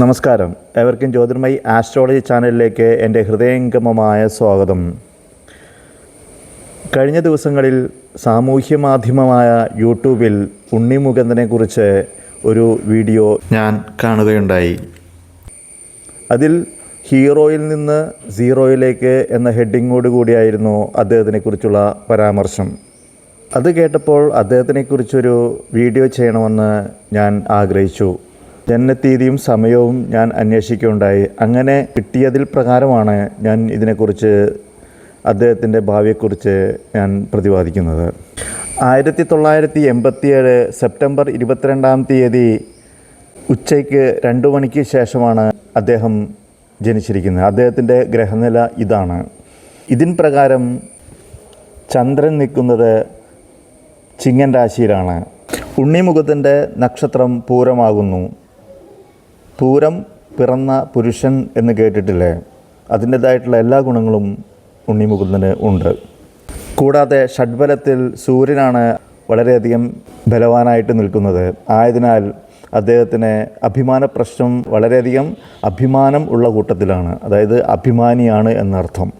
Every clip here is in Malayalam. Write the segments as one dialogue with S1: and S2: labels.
S1: നമസ്കാരം. എവർക്കും ജ്യോതിർമയി ആസ്ട്രോളജി ചാനലിലേക്ക് എന്റെ ഹൃദയംഗമമായ സ്വാഗതം. കഴിഞ്ഞ ദിവസങ്ങളിൽ സാമൂഹ്യ മാധ്യമമായ യൂട്യൂബിൽ ഉണ്ണിമുകുന്ദനെക്കുറിച്ച് ഒരു വീഡിയോ ഞാൻ കാണുകയുണ്ടായി. അതിൽ ഹീറോയിൽ നിന്ന് സീറോയിലേക്ക് എന്ന ഹെഡിങ്ങോട് കൂടിയായിരുന്നു അദ്ദേഹത്തിനെക്കുറിച്ചുള്ള പരാമർശം. അത് കേട്ടപ്പോൾ അദ്ദേഹത്തിനെക്കുറിച്ചൊരു വീഡിയോ ചെയ്യണമെന്ന് ഞാൻ ആഗ്രഹിച്ചു. ജനനത്തീയതിയും സമയവും ഞാൻ അന്വേഷിക്കുകയുണ്ടായി. അങ്ങനെ കിട്ടിയതിൽ പ്രകാരമാണ് ഞാൻ ഇതിനെക്കുറിച്ച് അദ്ദേഹത്തിന്റെ ഭാവിയെക്കുറിച്ച് ഞാൻ പ്രതിപാദിക്കുന്നത്. ആയിരത്തി തൊള്ളായിരത്തി എൺപത്തിയേഴ് സെപ്റ്റംബർ ഇരുപത്തിരണ്ടാം തീയതി ഉച്ചയ്ക്ക് രണ്ട് മണിക്ക് ശേഷമാണ് അദ്ദേഹം ജനിച്ചിരിക്കുന്നത്. അദ്ദേഹത്തിന്റെ ഗ്രഹനില ഇതാണ്. ഇതിൻ പ്രകാരം ചന്ദ്രൻ നിൽക്കുന്നത് ചിങ്ങൻ രാശിയിലാണ്. ഉണ്ണിമുഖത്തിന്റെ നക്ഷത്രം പൂരമാകുന്നു. പൂരം പിറന്ന പുരുഷൻ എന്ന് കേട്ടിട്ടില്ലേ? അതിന്റെതായിട്ടുള്ള എല്ലാ ഗുണങ്ങളും ഉണ്ണിമുകുന്ദന് ഉണ്ട്. കൂടാതെ ഷഡ്ബലത്തിൽ സൂര്യനാണ് വളരെയധികം ബലവാനായിട്ട് നിൽക്കുന്നത്. ആയതിനാൽ അദ്ദേഹത്തിന് അഭിമാന പ്രശ്നം വളരെയധികം അഭിമാനം ഉള്ള കൂട്ടത്തിലാണ്. അതായത് അഭിമാനിയാണ് എന്നർത്ഥം.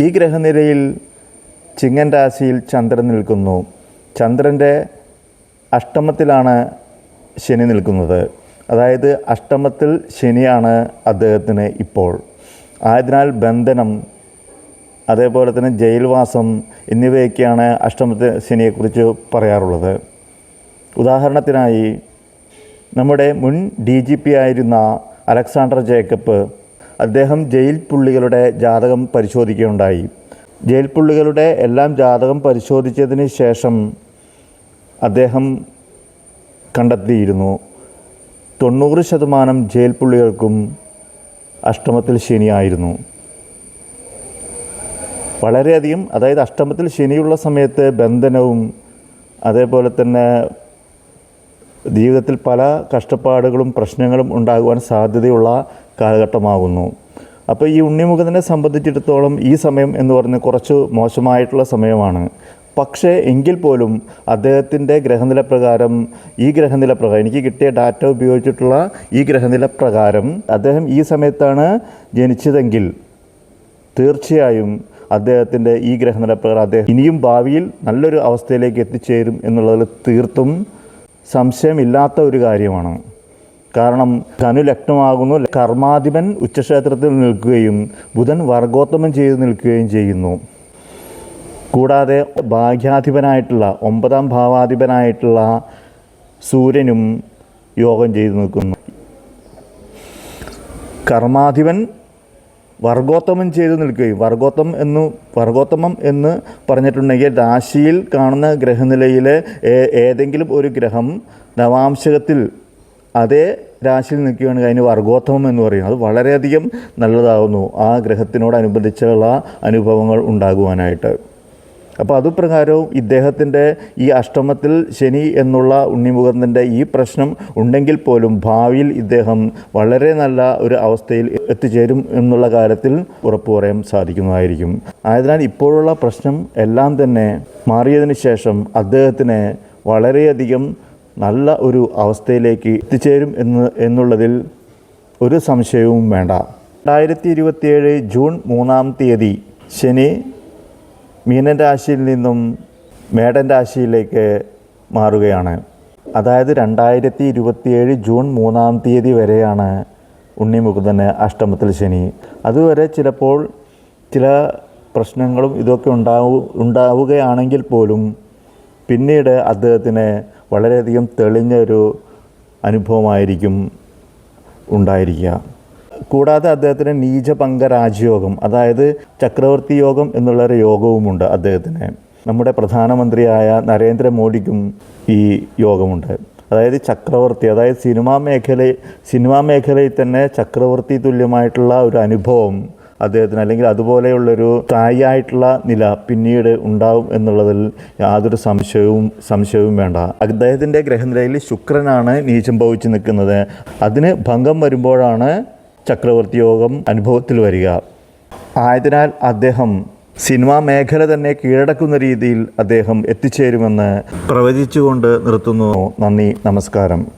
S1: ഈ ഗ്രഹനിരയിൽ ചിങ്ങൻ രാശിയിൽ ചന്ദ്രൻ നിൽക്കുന്നു. ചന്ദ്രന്റെ അഷ്ടമത്തിലാണ് ശനി നിൽക്കുന്നത്. അതായത് അഷ്ടമത്തിൽ ശനിയാണ് അദ്ദേഹത്തിന് ഇപ്പോൾ. ആയതിനാൽ ബന്ധനം അതേപോലെ തന്നെ ജയിൽവാസം എന്നിവയൊക്കെയാണ് അഷ്ടമത്തെ ശനിയെക്കുറിച്ച് പറയാറുള്ളത്. ഉദാഹരണത്തിനായി നമ്മുടെ മുൻ ഡി ജി പി ആയിരുന്ന അലക്സാണ്ടർ ജേക്കബ് അദ്ദേഹം ജയിൽ പുള്ളികളുടെ ജാതകം പരിശോധിക്കുകയുണ്ടായി. ജയിൽ പുള്ളികളുടെ എല്ലാം ജാതകം പരിശോധിച്ചതിന് ശേഷം അദ്ദേഹം കണ്ടെത്തിയിരുന്നു. തൊണ്ണൂറ് ശതമാനം ജയിൽ പുള്ളികൾക്കും അഷ്ടമത്തിൽ ശനിയായിരുന്നു. വളരെയധികം അതായത് അഷ്ടമത്തിൽ ശനിയുള്ള സമയത്ത് ബന്ധനവും അതേപോലെ തന്നെ ജീവിതത്തിൽ പല കഷ്ടപ്പാടുകളും പ്രശ്നങ്ങളും ഉണ്ടാകുവാൻ സാധ്യതയുള്ള കാലഘട്ടമാകുന്നു. അപ്പോൾ ഈ ഉണ്ണിമുഖത്തിനെ സംബന്ധിച്ചിടത്തോളം ഈ സമയം എന്ന് പറയുന്നത് കുറച്ച് മോശമായിട്ടുള്ള സമയമാണ്. പക്ഷേ എങ്കിൽ പോലും അദ്ദേഹത്തിന്റെ ഗ്രഹനില പ്രകാരം ഈ ഗ്രഹനില പ്രകാരം എനിക്ക് കിട്ടിയ ഡാറ്റ ഉപയോഗിച്ചിട്ടുള്ള ഈ ഗ്രഹനില പ്രകാരം അദ്ദേഹം ഈ സമയത്താണ് ജനിച്ചതെങ്കിൽ തീർച്ചയായും അദ്ദേഹത്തിന്റെ ഈ ഗ്രഹനില പ്രകാരം അദ്ദേഹം ഇനിയും ഭാവിയിൽ നല്ലൊരു അവസ്ഥയിലേക്ക് എത്തിച്ചേരും എന്നുള്ളതിൽ തീർത്തും സംശയമില്ലാത്ത ഒരു കാര്യമാണ്. കാരണം ധനു ലഗ്നമാകുന്നു കർമാധിപൻ ഉച്ചക്ഷേത്രത്തിൽ നിൽക്കുകയും ബുധൻ വർഗോത്തമം ചെയ്ത് നിൽക്കുകയും ചെയ്യുന്നു. കൂടാതെ ഭാഗ്യാധിപനായിട്ടുള്ള ഒമ്പതാം ഭാവാധിപനായിട്ടുള്ള സൂര്യനും യോഗം ചെയ്തു നിൽക്കുന്നു. കർമാധിപൻ വർഗോത്തമം ചെയ്തു നിൽക്കുകയും വർഗോത്തം എന്ന് വർഗോത്തമം എന്ന് പറഞ്ഞിട്ടുണ്ടെങ്കിൽ രാശിയിൽ കാണുന്ന ഗ്രഹനിലയിലെ ഏതെങ്കിലും ഒരു ഗ്രഹം നവാംശകത്തിൽ അതേ രാശിയിൽ നിൽക്കുകയാണെങ്കിൽ അതിന് വർഗോത്തമം എന്ന് പറയും. അത് വളരെയധികം നല്ലതാകുന്നു. ആ ഗ്രഹത്തിനോടനുബന്ധിച്ചുള്ള അനുഭവങ്ങൾ ഉണ്ടാകുവാനായിട്ട്. അപ്പോൾ അതുപ്രകാരവും ഇദ്ദേഹത്തിന്റെ ഈ അഷ്ടമത്തിൽ ശനി എന്നുള്ള ഉണ്ണിമുഖത്തിന്റെ ഈ പ്രശ്നം ഉണ്ടെങ്കിൽ പോലും ഭാവിയിൽ ഇദ്ദേഹം വളരെ നല്ല ഒരു അവസ്ഥയിൽ എത്തിച്ചേരും എന്നുള്ള കാര്യത്തിൽ ഉറപ്പു പറയാൻ സാധിക്കുന്നതായിരിക്കും. ആയതിനാൽ ഇപ്പോഴുള്ള പ്രശ്നം എല്ലാം തന്നെ മാറിയതിന് ശേഷം അദ്ദേഹത്തിന് വളരെയധികം നല്ല ഒരു അവസ്ഥയിലേക്ക് എത്തിച്ചേരും എന്ന് എന്നുള്ളതിൽ ഒരു സംശയവും വേണ്ട. രണ്ടായിരത്തി ഇരുപത്തിയേഴ് ജൂൺ മൂന്നാം തീയതി ശനി മീനൻ രാശിയിൽ നിന്നും മേടൻ രാശിയിലേക്ക് മാറുകയാണ്. അതായത് രണ്ടായിരത്തി ഇരുപത്തിയേഴ് ജൂൺ മൂന്നാം തീയതി വരെയാണ് ഉണ്ണിമുകുന്ദന് അഷ്ടമത്തിൽ ശനി. അതുവരെ ചിലപ്പോൾ ചില പ്രശ്നങ്ങളും ഇതൊക്കെ ഉണ്ടാവു ഉണ്ടാവുകയാണെങ്കിൽ പോലും പിന്നീട് അദ്ദേഹത്തിന് വളരെയധികം തെളിഞ്ഞ ഒരു അനുഭവമായിരിക്കും ഉണ്ടായിരിക്കുക. കൂടാതെ അദ്ദേഹത്തിന് നീചപങ്ക രാജയോഗം അതായത് ചക്രവർത്തി യോഗം എന്നുള്ളൊരു യോഗവുമുണ്ട് അദ്ദേഹത്തിന്. നമ്മുടെ പ്രധാനമന്ത്രിയായ നരേന്ദ്രമോദിക്കും ഈ യോഗമുണ്ട്. അതായത് ചക്രവർത്തി അതായത് സിനിമാ മേഖല സിനിമാ മേഖലയിൽ തന്നെ ചക്രവർത്തി തുല്യമായിട്ടുള്ള ഒരു അനുഭവം അദ്ദേഹത്തിന് അല്ലെങ്കിൽ അതുപോലെയുള്ളൊരു സ്ഥായിയായിട്ടുള്ള നില പിന്നീട് ഉണ്ടാവും എന്നുള്ളതിൽ യാതൊരു സംശയവും സംശയവും വേണ്ട. അദ്ദേഹത്തിന്റെ ഗ്രഹനിലയിൽ ശുക്രനാണ് നീചം ഭവിച്ച് നിൽക്കുന്നത്. അതിന് ഭംഗം വരുമ്പോഴാണ് ചക്രവർത്തി യോഗം അനുഭവത്തിൽ വരിക. ആയതിനാൽ അദ്ദേഹം സിനിമാ മേഖല തന്നെ കീഴടക്കുന്ന രീതിയിൽ അദ്ദേഹം എത്തിച്ചേരുമെന്ന് പ്രവചിച്ചുകൊണ്ട് നിർത്തുന്നു. നന്ദി നമസ്കാരം.